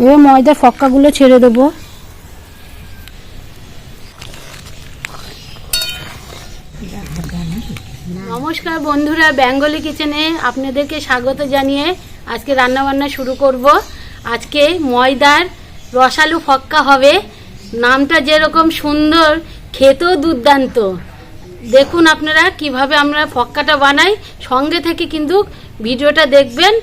এবার ময়দার ফক্কাগুলো ছেড়ে দেবো। নমস্কার বন্ধুরা, বেঙ্গলি কিচেনে আপনাদেরকে স্বাগত জানিয়ে আজকে রান্নাবান্না শুরু করব। আজকে ময়দার রসালু ফক্কা হবে। নামটা যেরকম সুন্দর, খেতেও দুর্দান্ত। দেখুন আপনারা কীভাবে আমরা ফক্কাটা বানাই। সঙ্গে থেকে কিন্তু ভিডিওটা দেখবেন।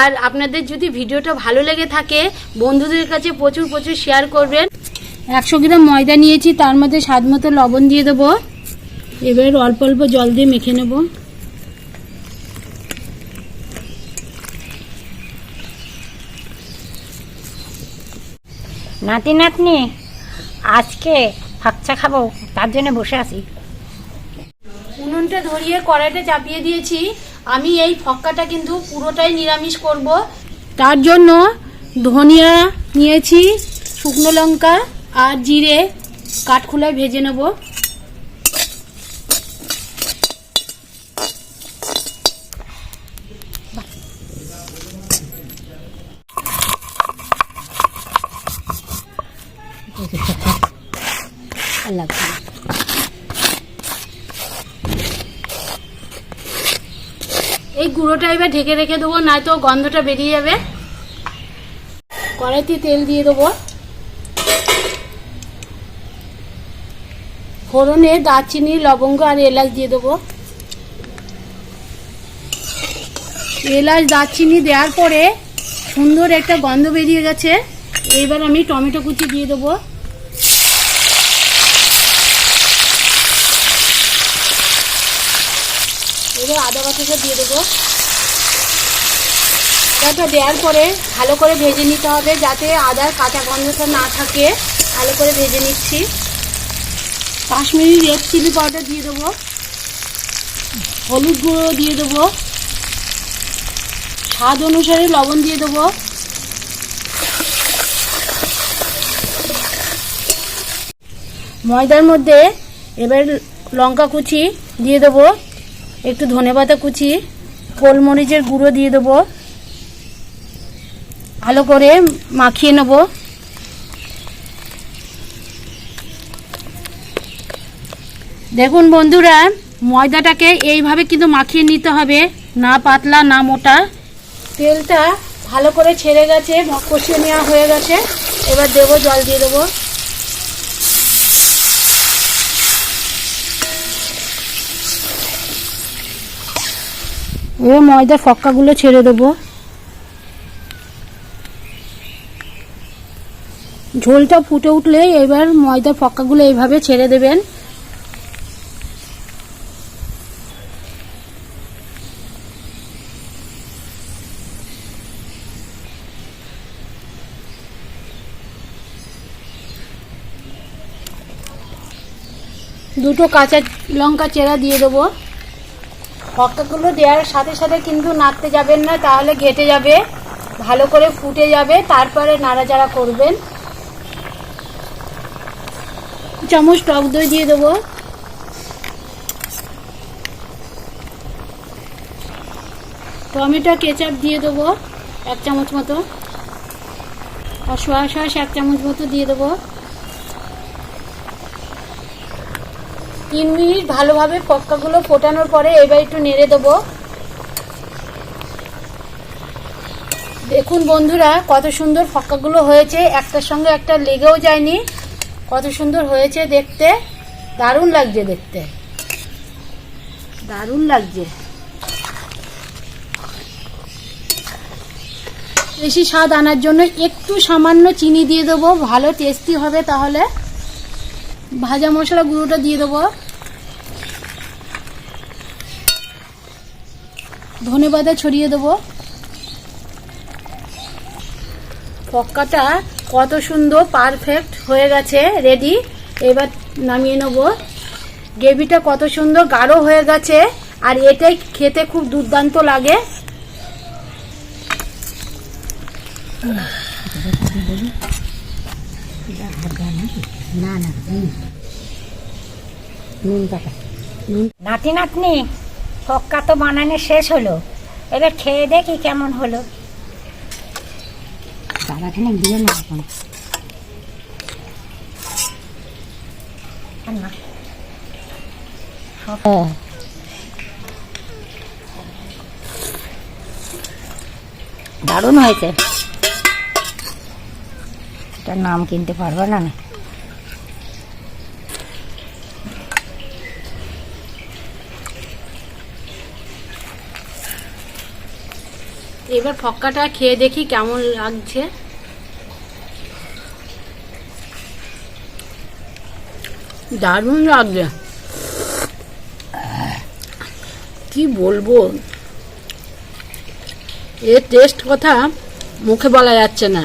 আর আপনাদের যদি ভিডিওটা ভালো লেগে থাকে, বন্ধুদের কাছে প্রচুর প্রচুর শেয়ার করবেন। একশো গ্রাম ময়দা নিয়েছি, তার মধ্যে স্বাদ মতো লবণ দিয়ে দেবো। এবার অল্প অল্প জল দিয়ে মেখে নেব। নাতি নাতনি আজকে ফাকচা খাব, তার জন্য বসে আছি। উনুনটা ধরিয়ে কড়াইটা চাপিয়ে দিয়েছি। আমি এই ফক্কাটা কিন্তু পুরোটাই নিরামিষ করব। তার জন্য ধনিয়া নিয়েছি, শুকনো লঙ্কা আর জিরে কাঠখোলায় ভেজে নেব। আল্লাহ এই গুঁড়োটা এবার ঢেকে রেখে দেবো, নয়তো গন্ধটা বেরিয়ে যাবে। কড়াইতে তেল দিয়ে দেবো। ফোড়নে দারচিনি, লবঙ্গ আর এলাচ দিয়ে দেবো। এলাচ, দারচিনি দেওয়ার পরে সুন্দর একটা গন্ধ বেরিয়ে গেছে। এইবার আমি টমেটো কুচি দিয়ে দেবো। এবার আদা বাটাটা দিয়ে দেবো। আদাটা দেওয়ার পরে ভালো করে ভেজে নিতে হবে যাতে আদার কাঁচা গন্ধটা না থাকে। ভালো করে ভেজে নিচ্ছি। কাশ্মীরি রেড চিলি পাউডার দিয়ে দেবো। হলুদ গুঁড়ো দিয়ে দেবো। স্বাদ অনুসারে লবণ দিয়ে দেবো। ময়দার মধ্যে এবার লঙ্কা কুচি দিয়ে দেবো। একটু ধনেপাতা কুচি, গোলমরিচের গুঁড়ো দিয়ে দেবো। ভালো করে মাখিয়ে নেব। দেখুন বন্ধুরা, ময়দাটাকে এইভাবে কিন্তু মাখিয়ে নিতে হবে, না পাতলা, না মোটা। তেলটা ভালো করে ছেড়ে গেছে, কষিয়ে নেওয়া হয়ে গেছে। এবার দেবো জল দিয়ে দেবো। এবার ময়দার ফক্কাগুলো ছেড়ে দেবো। ঝোলটা ফুটে উঠলে এবার ময়দার ফক্কাগুলো এইভাবে ছেড়ে দেবেন। দুটো কাঁচা লঙ্কা চেরা দিয়ে দেবো। ফক্কাগুলো দেওয়ার সাথে সাথে কিন্তু নাড়তে যাবেন না, তাহলে ঘেটে যাবে, ভালো করে ফুটে যাবে, তারপরে নাড়াচাড়া করবেন। চামচ টক দই দিয়ে দেবো। টমেটো, কেচাপ দিয়ে দেবো, এক চামচ মতো। আর সোয়া সস এক চামচ মতো দিয়ে দেবো। তিন মিনিট ভালোভাবে ফক্কাগুলো ফোটানোর পরে এবার একটু নেড়ে দেবো। দেখুন বন্ধুরা, কত সুন্দর ফক্কাগুলো হয়েছে। একটার সঙ্গে একটা লেগেও যায়নি। কত সুন্দর হয়েছে দেখতে। দারুণ লাগছে দেখতে। দারুণ লাগছে। বেশি স্বাদ আনার জন্য একটু সামান্য চিনি দিয়ে দেবো। ভালো টেস্টি হবে তাহলে। ভাজা মশলা গুঁড়োটা দিয়ে দেবো। ধনে পাতা ছড়িয়ে দেবো। পক্কাটা কত সুন্দর পারফেক্ট হয়ে গেছে রেডি এবার নামিয়ে নেব। গ্রেভিটা কত সুন্দর গাঢ় হয়ে গেছে, আর এটাই খেতে খুব দুর্দান্ত লাগে। নাতি নাতনি, ফক্কা তো বানানো শেষ হলো এবার খেয়ে দেখি কেমন হলো দাদাখানে দিয়ে না এখন। দারুণ হয়েছে এটার নাম কিনতে পারবে না না। এবার ফক্কাটা খেয়ে দেখি কেমন লাগছে। দারুণ লাগছে। কি বলব? এর টেস্ট কথা মুখে বলা যাচ্ছে না।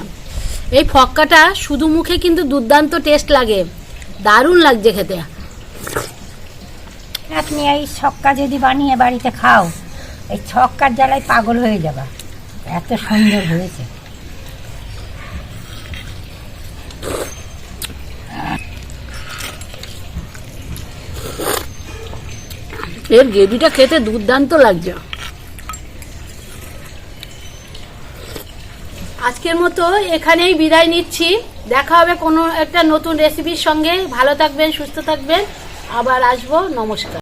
এই ফক্কাটা শুধু মুখে কিন্তু দুর্দান্ত টেস্ট লাগে। দারুণ লাগছে খেতে। আপনি এই ছক্কা যদি বানিয়ে বাড়িতে খাও এই ছক্কার জ্বালায় পাগল হয়ে যাবা। এত সুন্দর হয়েছে। এর গ্রেভিটা খেতে দুর্দান্ত লাগছে। আজকের মতো এখানেই বিদায় নিচ্ছি। দেখা হবে কোনো একটা নতুন রেসিপির সঙ্গে। ভালো থাকবেন, সুস্থ থাকবেন। আবার আসব। নমস্কার।